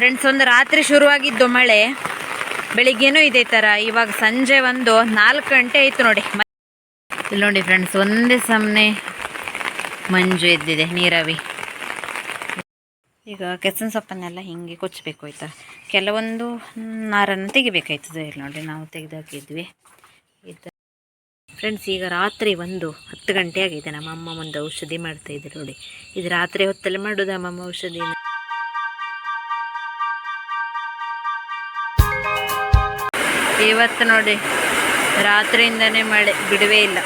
Friends ಒಂದು ರಾತ್ರಿ ಶುರುವಾಗಿದ್ದು ಮಳೆ. ಬೆಳಿಗ್ಗೆನೂ ಇದೇ ಥರ ಇವಾಗ ಸಂಜೆ ಒಂದು ನಾಲ್ಕು ಗಂಟೆ ಆಯಿತು ನೋಡಿ. ಇಲ್ಲಿ ನೋಡಿ ಫ್ರೆಂಡ್ಸ್ ಒಂದೇ ಸಮನೆ ಮಂಜು ಎದ್ದಿದೆ, ನೀರಾವಿ. ಈಗ ಕೆಸನ ಸೊಪ್ಪನ್ನೆಲ್ಲ ಹಿಂಗೆ ಕೊಚ್ಚಬೇಕು ಆಯ್ತಾ? ಕೆಲವೊಂದು ನಾರನ್ನು ತೆಗಿಬೇಕಾಯ್ತದೆ ಇಲ್ಲಿ ನೋಡಿ ನಾವು ತೆಗೆದಾಕಿದ್ವಿ ಇದು ಫ್ರೆಂಡ್ಸ್ ಈಗ ರಾತ್ರಿ ಒಂದು ಹತ್ತು ಗಂಟೆ ಆಗಿದೆ. ನಮ್ಮ ಅಮ್ಮ ಒಂದು ಔಷಧಿ ಮಾಡ್ತಾ ಇದ್ರು ನೋಡಿ. ಇದು ರಾತ್ರಿ ಹೊತ್ತಲ್ಲಿ ಮಾಡೋದು, ಅಮ್ಮಮ್ಮ ಔಷಧಿ? ಇವತ್ತು ನೋಡಿ ರಾತ್ರಿಯಿಂದನೇ ಮಳೆ ಬಿಡುವೇ ಇಲ್ಲ.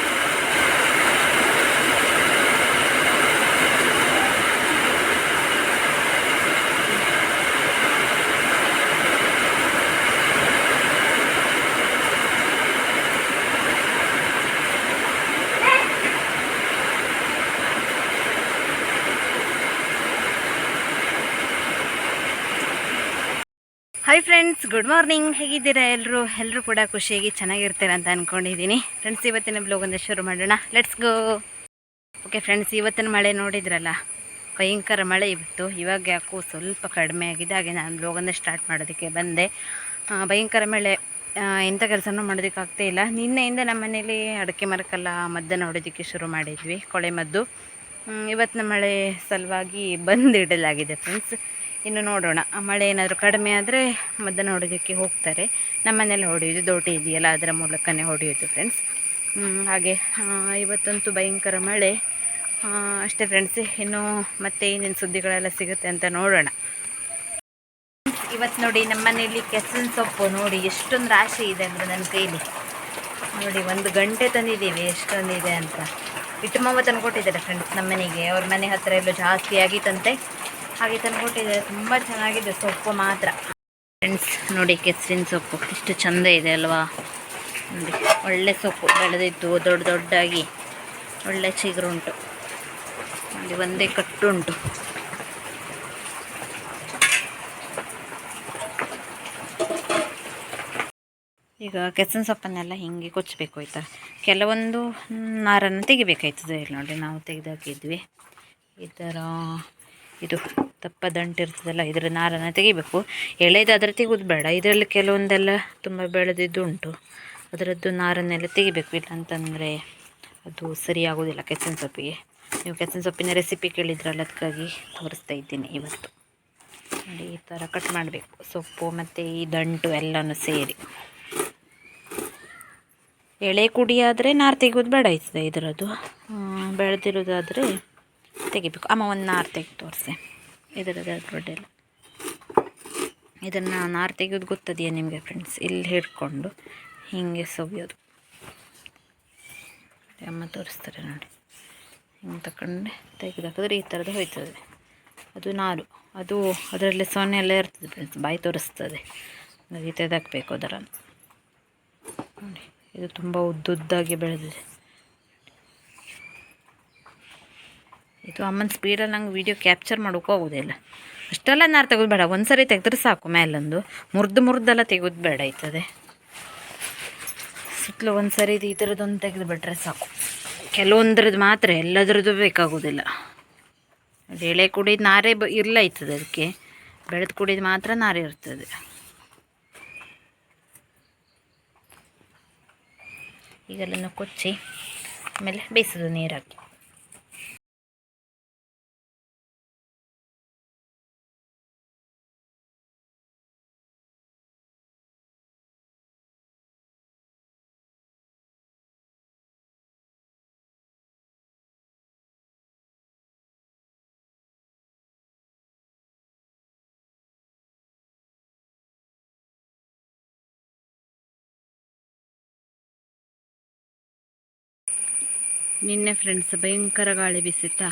ಹಾಯ್ ಫ್ರೆಂಡ್ಸ್ ಗುಡ್ ಮಾರ್ನಿಂಗ್ ಹೇಗಿದ್ದೀರಾ ಎಲ್ಲರೂ ಎಲ್ಲರೂ ಕೂಡ ಖುಷಿಯಾಗಿ ಚೆನ್ನಾಗಿರ್ತೀರ ಅಂತ ಅಂದ್ಕೊಂಡಿದ್ದೀನಿ ಫ್ರೆಂಡ್ಸ್ ಇವತ್ತಿನ ಬ್ಲಾಗನ್ನು ಶುರು ಮಾಡೋಣ. ಲೆಟ್ಸ್ ಗೋ ಓಕೆ ಫ್ರೆಂಡ್ಸ್ ಇವತ್ತಿನ ಮಳೆ ನೋಡಿದ್ರಲ್ಲ? ಭಯಂಕರ ಮಳೆ ಇತ್ತು. ಇವಾಗ ಯಾಕೋ ಸ್ವಲ್ಪ ಕಡಿಮೆ ಆಗಿದೆ. ಹಾಗೆ ನಾನು ಬ್ಲೋಗನ್ನು ಸ್ಟಾರ್ಟ್ ಮಾಡೋದಕ್ಕೆ ಬಂದೆ. ಭಯಂಕರ ಮಳೆ. ಎಂಥ ಕೆಲಸನೂ ಮಾಡೋದಕ್ಕಾಗ್ತಾ ಇಲ್ಲ. ನಿನ್ನೆಯಿಂದ ನಮ್ಮ ಮನೇಲಿ ಅಡಿಕೆ ಮರಕ್ಕೆಲ್ಲ ಮದ್ದನ್ನು ಹೊಡೋದಕ್ಕೆ ಶುರು ಮಾಡಿದ್ವಿ, ಕೊಳೆ ಮದ್ದು. ಇವತ್ತಿನ ಮಳೆ ಸಲುವಾಗಿ ಬಂದಿಡಲಾಗಿದೆ ಫ್ರೆಂಡ್ಸ್ ಇನ್ನು ನೋಡೋಣ. ಮಳೆ ಏನಾದರೂ ಕಡಿಮೆ ಆದರೆ ಮದ್ದನ್ನು ಹೊಡೆಯೋದಕ್ಕೆ ಹೋಗ್ತಾರೆ. ನಮ್ಮನೆಲ್ಲ ಹೊಡೆಯೋದು ದೋಟಿ ಇದೆಯಲ್ಲ, ಅದರ ಮೂಲಕನೇ ಹೊಡೆಯೋದು ಫ್ರೆಂಡ್ಸ್ ಹಾಗೆ ಇವತ್ತಂತೂ ಭಯಂಕರ ಮಳೆ. ಅಷ್ಟೇ ಫ್ರೆಂಡ್ಸ್ ಇನ್ನು ಮತ್ತೆ ಏನೇನು ಸುದ್ದಿಗಳೆಲ್ಲ ಸಿಗುತ್ತೆ ಅಂತ ನೋಡೋಣ. ಇವತ್ತು ನೋಡಿ ನಮ್ಮನೇಲಿ ಕೆಸನ್ ಸೊಪ್ಪು ನೋಡಿ, ಎಷ್ಟೊಂದು ರಾಶಿ ಇದೆ ಅಂದರೆ ನನ್ನ ಕೈಲಿ. ನೋಡಿ, ಒಂದು ಗಂಟೆ ತಂದಿದ್ದೀವಿ ಎಷ್ಟೊಂದಿದೆ ಅಂತ. ಇಟ್ಟು ಮಾವ ತಂದು ಕೊಟ್ಟಿದ್ದಾರೆ ಫ್ರೆಂಡ್ಸ್ ನಮ್ಮ ಮನೆಗೆ ಅವ್ರ ಮನೆ ಹತ್ತಿರ ಎಲ್ಲ ಜಾಸ್ತಿ ಆಗಿತ್ತಂತೆ ಹಾಗೆ ತಂದು ಕೊಟ್ಟಿದ್ದಾರೆ. ತುಂಬ ಚೆನ್ನಾಗಿದೆ ಸೊಪ್ಪು ಮಾತ್ರ. ಫ್ರೆಂಡ್ಸ್ ನೋಡಿ ಕೆಸರಿನ ಸೊಪ್ಪು. ಎಷ್ಟು ಚಂದ ಇದೆ ಅಲ್ವಾ? ನೋಡಿ, ಒಳ್ಳೆ ಸೊಪ್ಪು ಬೆಳೆದಿತ್ತು ದೊಡ್ಡ ದೊಡ್ಡಾಗಿ ಒಳ್ಳೆ ಚಿಗುರುಂಟು ನೋಡಿ, ಒಂದೇ ಕಟ್ಟುಂಟು ಈಗ ಕೆಸರಿನ ಸೊಪ್ಪನ್ನೆಲ್ಲ ಹಿಂಗೆ ಕೊಚ್ಚಬೇಕು ಆಯ್ತಾ? ಕೆಲವೊಂದು ನಾರನ್ನು ತೆಗಿಬೇಕಾಯ್ತದೆ. ಇಲ್ಲಿ ನೋಡಿ ನಾವು ತೆಗೆದಾಕಿದ್ವಿ ಈ ಥರ ಇದು ದಪ್ಪ ದಂಟು ಇರ್ತದಲ್ಲ ಇದರ ನಾರನ್ನು ತೆಗಿಬೇಕು. ಎಳೆದಾದರೆ ತೆಗೆದು ಬೇಡ, ಇದರಲ್ಲಿ ಕೆಲವೊಂದೆಲ್ಲ ತುಂಬ ಬೆಳೆದಿದ್ದು ಉಂಟು. ಅದರದ್ದು ನಾರನ್ನೆಲ್ಲ ತೆಗಿಬೇಕು ಇಲ್ಲ ಅದು ಸರಿಯಾಗೋದಿಲ್ಲ ಕೆಸನ ಸೊಪ್ಪಿಗೆ. ನೀವು ಕೆಸಿನ ಸೊಪ್ಪಿನ ರೆಸಿಪಿ ಕೇಳಿದ್ರಲ್ಲ, ಅದಕ್ಕಾಗಿ ತೋರಿಸ್ತಾ ಇದ್ದೀನಿ ಇವತ್ತು. ನೋಡಿ, ಈ ಥರ ಕಟ್ ಮಾಡಬೇಕು. ಸೊಪ್ಪು ಮತ್ತು ಈ ದಂಟು ಎಲ್ಲನೂ ಸೇರಿ. ಎಳೆ ಕುಡಿಯಾದರೆ ನಾರು ತೆಗೆಯೋದು ಬೇಡ ಆಯ್ತದೆ ಇದರದ್ದು. ಬೆಳೆದಿರೋದಾದರೆ ತೆಗಿಬೇಕು. ಅಮ್ಮ ಒಂದು ನಾರು ತೆಗೆದು ತೋರಿಸಿ. ಇದರದ ದೊಡ್ಡೆಲ್ಲ ಇದನ್ನು ನಾರು ತೆಗೆಯೋದು ಗೊತ್ತದೆಯಾ ನಿಮಗೆ ಫ್ರೆಂಡ್ಸ್ ಇಲ್ಲಿ ಹಿಡ್ಕೊಂಡು ಹೀಗೆ ಸವಿಯೋದು. ಅಮ್ಮ ತೋರಿಸ್ತಾರೆ ನೋಡಿ. ಹಿಂಗೆ ತಗೊಂಡು ತೆಗೆದಾಕಿದ್ರೆ ಈ ಥರದ್ದು ಹೋಯ್ತದೆ. ಅದು ನಾರು. ಅದು ಅದರಲ್ಲಿ ಸೊನ್ನೆ ಎಲ್ಲ ಇರ್ತದೆ ಫ್ರೆಂಡ್ಸ್ ಬಾಯಿ ತೋರಿಸ್ತದೆ. ಈ ತೆಗೆದಾಕಬೇಕು ಅದರ ನೋಡಿ, ಇದು ತುಂಬ ಉದ್ದುದ್ದಾಗಿ ಬೆಳೆದಿದೆ. ಇದು ಅಮ್ಮನ ಸ್ಪೀಡಲ್ಲಿ ನಂಗೆ ವೀಡಿಯೋ ಕ್ಯಾಪ್ಚರ್ ಮಾಡೋಕ್ಕೂ ಆಗೋದಿಲ್ಲ ಅಷ್ಟೆಲ್ಲ ನಾರು ತೆಗೆದು ಬೇಡ. ಒಂದು ಸರಿ ತೆಗೆದ್ರೆ ಸಾಕು ಮೇಲೊಂದು. ಮುರಿದು ಮುರಿದೆಲ್ಲ ತೆಗೆದು ಬೇಡ ಆಯ್ತದೆ. ಸುತ್ತಲೂ ಒಂದು ಸರಿ ಇದು ಈ ಥರದ್ದೊಂದು ತೆಗೆದು ಬಿಟ್ರೆ ಸಾಕು. ಕೆಲವೊಂದ್ರದ್ದು ಮಾತ್ರ ಎಲ್ಲದ್ರದ್ದು ಬೇಕಾಗೋದಿಲ್ಲ. ಎಳೆ ಕುಡಿದ ನಾರೇ ಬ ಇಲ್ಲ ಆಯ್ತದೆ ಅದಕ್ಕೆ ಬೆಳೆದು ಕುಡಿದ ಮಾತ್ರ ನಾರೇ ಇರ್ತದೆ. ಈಗೆಲ್ಲನೂ ಕೊಚ್ಚಿ, ಆಮೇಲೆ ಬೇಯಿಸೋದು ನೀರಾಕಿ ನಿನ್ನೆ ಫ್ರೆಂಡ್ಸ್ ಭಯಂಕರ ಗಾಳಿ ಬಿಸಿತ್ತಾ?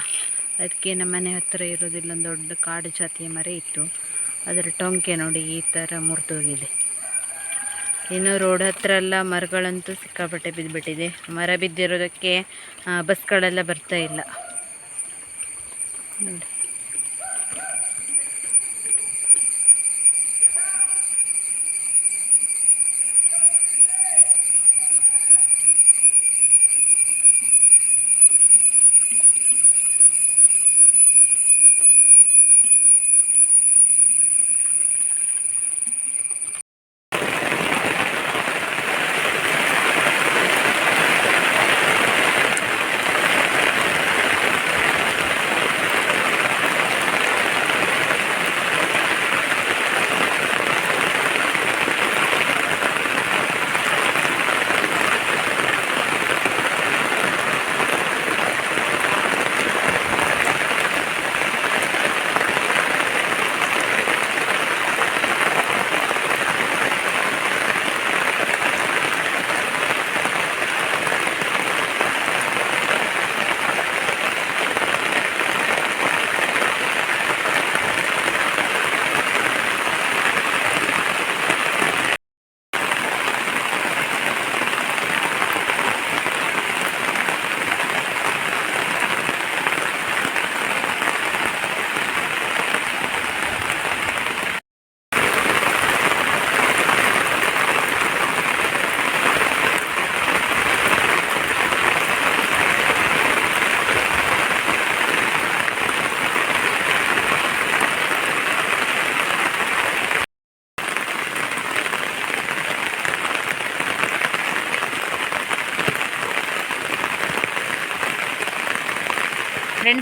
ಅದಕ್ಕೆ ನಮ್ಮ ಮನೆ ಹತ್ತಿರ ಇರೋದಿಲ್ಲ ಒಂದು ದೊಡ್ಡ ಕಾಡು ಜಾತಿಯ ಮರ ಇತ್ತು. ಅದರ ಟೊಂಕೆ ನೋಡಿ ಈ ಥರ ಮುರಿದೋಗಿದೆ. ಇನ್ನು ರೋಡ್ ಹತ್ರ ಎಲ್ಲ ಮರಗಳಂತೂ ಸಿಕ್ಕಾಪಟ್ಟೆ ಬಿದ್ದುಬಿಟ್ಟಿದೆ ಮರ ಬಿದ್ದಿರೋದಕ್ಕೆ ಬಸ್ಗಳೆಲ್ಲ ಬರ್ತಾ ಇಲ್ಲ. ನೋಡಿ.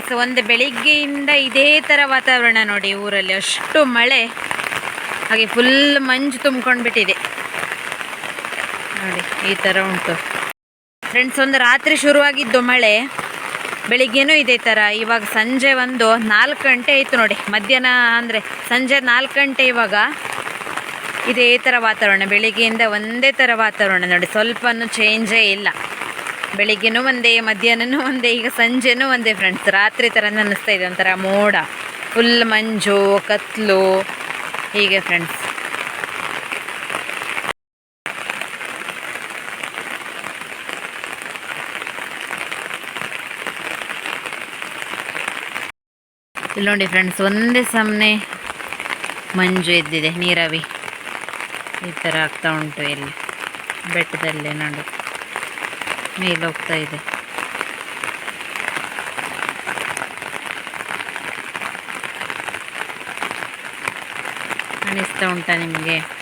ಫ್ರೆಂಡ್ಸ್ ಒಂದು ಬೆಳಿಗ್ಗೆಯಿಂದ ಇದೇ ಥರ ವಾತಾವರಣ ನೋಡಿ ಊರಲ್ಲಿ. ಅಷ್ಟು ಮಳೆ. ಹಾಗೆ ಫುಲ್ ಮಂಜು ತುಂಬ್ಕೊಂಡು ಬಿಟ್ಟಿದೆ ನೋಡಿ, ಈ ಥರ ಉಂಟು. ಫ್ರೆಂಡ್ಸ್ ಒಂದು ರಾತ್ರಿ ಶುರುವಾಗಿದ್ದು ಮಳೆ. ಬೆಳಿಗ್ಗೆನೂ ಇದೇ ಥರ ಇವಾಗ ಸಂಜೆ ಒಂದು ನಾಲ್ಕು ಗಂಟೆ ಆಯಿತು ನೋಡಿ. ಮಧ್ಯಾಹ್ನ ಅಂದರೆ ಸಂಜೆ ನಾಲ್ಕು ಗಂಟೆ ಇವಾಗ ಇದೇ ಥರ ವಾತಾವರಣ. ಬೆಳಿಗ್ಗೆಯಿಂದ ಒಂದೇ ಥರ ವಾತಾವರಣ ನೋಡಿ. ಸ್ವಲ್ಪನೂ ಚೇಂಜೇ ಇಲ್ಲ. ಬೆಳಿಗ್ಗೆನೂ ಒಂದೇ, ಮಧ್ಯಾಹ್ನನೂ ಒಂದೇ, ಈಗ ಸಂಜೆನೂ ಒಂದೇ ಫ್ರೆಂಡ್ಸ್ ರಾತ್ರಿ ಥರ ಅನ್ನಿಸ್ತಾ ಇದೆ ಒಂಥರ ಮೋಡ. ಫುಲ್ ಮಂಜು, ಕತ್ಲು, ಹೀಗೆ ಫ್ರೆಂಡ್ಸ್ ಇಲ್ಲಿ ನೋಡಿ ಫ್ರೆಂಡ್ಸ್ ಒಂದೇ ಸಮನೆ ಮಂಜು ಎದ್ದಿದೆ, ನೀರಾವಿ. ಈ ಥರ ಆಗ್ತಾ ಉಂಟು ಇಲ್ಲಿ, ಬೆಟ್ಟದಲ್ಲೇ ನೋಡಿ. ಮೇಲೆ ಹೋಗ್ತಾ ಇದೆ. ಅನ್ನಿಸ್ತಾ ಉಂಟಾ ನಿಮಗೆ?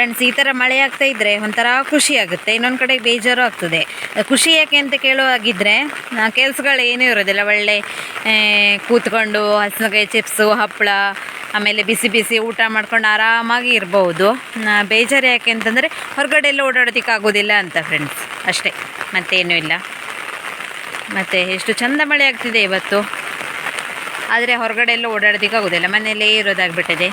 ಫ್ರೆಂಡ್ಸ್ ಈ ಥರ ಮಳೆ ಆಗ್ತಾ ಇದ್ದರೆ ಒಂಥರ ಖುಷಿ ಆಗುತ್ತೆ. ಇನ್ನೊಂದು ಕಡೆ ಬೇಜಾರು ಆಗ್ತದೆ. ಖುಷಿ ಯಾಕೆ ಅಂತ ಕೇಳುವಾಗಿದ್ದರೆ ಕೆಲಸಗಳು ಏನೂ ಇರೋದಿಲ್ಲ. ಒಳ್ಳೆ ಕೂತ್ಕೊಂಡು ಹಸಿನಕಾಯಿ ಚಿಪ್ಸು ಹಪ್ಪಳ, ಆಮೇಲೆ ಬಿಸಿ ಬಿಸಿ ಊಟ ಮಾಡ್ಕೊಂಡು ಆರಾಮಾಗಿ ಇರ್ಬೋದು. ಬೇಜಾರು ಯಾಕೆ ಅಂತಂದರೆ, ಹೊರಗಡೆ ಎಲ್ಲ ಓಡಾಡೋದಕ್ಕೆ ಆಗೋದಿಲ್ಲ ಅಂತ ಫ್ರೆಂಡ್ಸ್ ಅಷ್ಟೇ. ಮತ್ತೇನೂ ಇಲ್ಲ. ಮತ್ತು ಎಷ್ಟು ಚಂದ ಮಳೆ ಆಗ್ತಿದೆ ಇವತ್ತು. ಆದರೆ ಹೊರಗಡೆ ಎಲ್ಲ ಓಡಾಡೋದಕ್ಕೆ ಆಗೋದಿಲ್ಲ. ಮನೆಯಲ್ಲೇ ಇರೋದಾಗ್ಬಿಟ್ಟಿದೆ.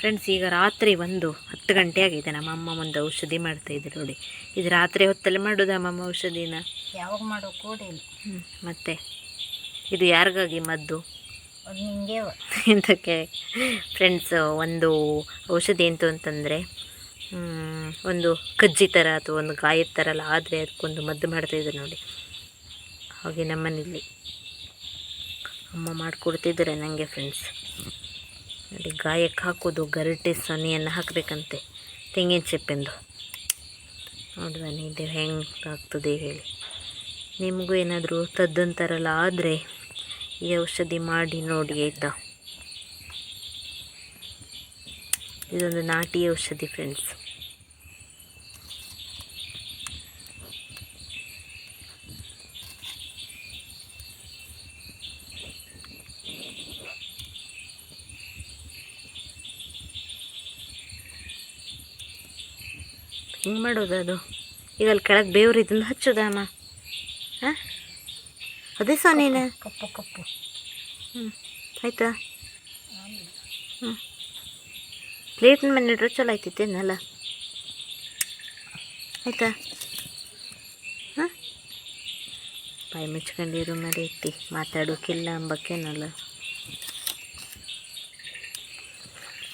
ಫ್ರೆಂಡ್ಸ್ ಈಗ ರಾತ್ರಿ ಒಂದು ಹತ್ತು ಗಂಟೆ ಆಗಿದೆ. ನಮ್ಮ ಅಮ್ಮ ಒಂದು ಔಷಧಿ ಮಾಡ್ತಾ ಇದ್ರು ನೋಡಿ. ಇದು ರಾತ್ರಿ ಹೊತ್ತಲ್ಲಿ ಮಾಡೋದು ಅಮ್ಮಮ್ಮ ಔಷಧಿನ? ಯಾವಾಗ ಮಾಡೋ ಕೂಡ ಹ್ಞೂ ಮತ್ತೆ? ಇದು ಯಾರಿಗಾಗಿ ಮದ್ದು? ಎಂತಕ್ಕೆ ಫ್ರೆಂಡ್ಸ್ ಒಂದು ಔಷಧಿ ಎಂತು ಅಂತಂದರೆ ಒಂದು ಕಜ್ಜಿ ಥರ ಅಥವಾ ಒಂದು ಗಾಯದ ಥರ ಎಲ್ಲ ಆದರೆ ಅದಕ್ಕೊಂದು ಮದ್ದು ಮಾಡ್ತಾಯಿದ್ರು ನೋಡಿ. ಹಾಗೆ ನಮ್ಮನೇಲಿ. ಅಮ್ಮ ಮಾಡಿಕೊಡ್ತಿದ್ದಾರೆ ನನಗೆ ಫ್ರೆಂಡ್ಸ್ ನೋಡಿ, ಗಾಯಕ್ಕೆ ಹಾಕೋದು, ಗರಟೆ, ಸನಿಯನ್ನು ಹಾಕಬೇಕಂತೆ. ತೆಂಗಿನ ನೋಡಿ ನೋಡುವ ಇದು ಹೆಂಗೆ ಆಗ್ತದೆ ಹೇಳಿ. ನಿಮಗೂ ಏನಾದರೂ ತದ್ದಂತಾರಲ್ಲ ಆದರೆ ಈ ಔಷಧಿ ಮಾಡಿ ನೋಡಿ, ಆಯಿತಾ? ಇದೊಂದು ನಾಟಿ ಔಷಧಿ ಫ್ರೆಂಡ್ಸ್ ಹಿಂಗೆ ಮಾಡೋದು ಅದು? ಈಗ ಅಲ್ಲಿ ಕೆಳಗೆ ಬೇವ್ರು ಇದನ್ನು ಹಚ್ಚೋದಮ್ಮ ಹಾಂ ಅದೇ ಸೊನೇನ ಕಪ್ಪು ಕಪ್ಪು ಹ್ಞೂ ಆಯಿತಾ? ಹ್ಞೂ ಪ್ಲೇಟ್ ಮೇಲೆ ಇಟ್ರೆ ಚಲೋ ಆಯ್ತಿತ್ತೇನಲ್ಲ ಆಯ್ತಾ? ಹಾಂ? ಬಾಯಿ ಮುಚ್ಕೊಂಡಿರು ಐತಿ ಮಾತಾಡೋಕ್ಕಿಲ್ಲ ಅಂಬಕ್ಕೇನಲ್ಲ?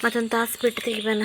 ಮತ್ತೊಂದು ತಾಸು ಬಿಟ್ಟು ತೆಗಿಬನ?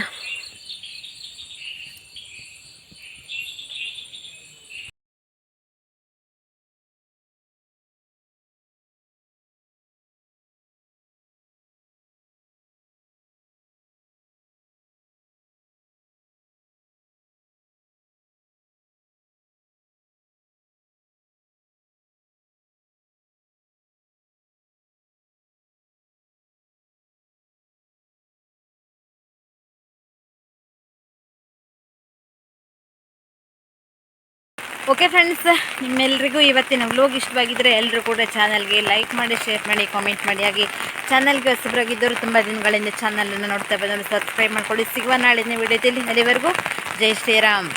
ಓಕೆ ಫ್ರೆಂಡ್ಸ್ ನಿಮ್ಮೆಲ್ಲರಿಗೂ ಇವತ್ತಿನ ವ್ಲೋಗ್ ಇಷ್ಟವಾಗಿದ್ದರೆ ಎಲ್ಲರೂ ಕೂಡ ಚಾನಲ್ಗೆ ಲೈಕ್ ಮಾಡಿ ಶೇರ್ ಮಾಡಿ ಕಾಮೆಂಟ್ ಮಾಡಿ. ಹಾಗೆ ಚಾನಲ್ಗೆ ಹೊಸಬರಾಗಿದ್ದರು ತುಂಬ ದಿನಗಳಿಂದ ಚಾನಲನ್ನು ನೋಡ್ತಾ ಬಂದವರು ಸಬ್ಸ್ಕ್ರೈಬ್ ಮಾಡ್ಕೊಳ್ಳಿ. ಸಿಗುವ ನಾಳಿನ ವಿಡಿಯೋದಲ್ಲಿ ಅಲ್ಲಿವರೆಗೂ ಜೈ ಶ್ರೀರಾಮ್.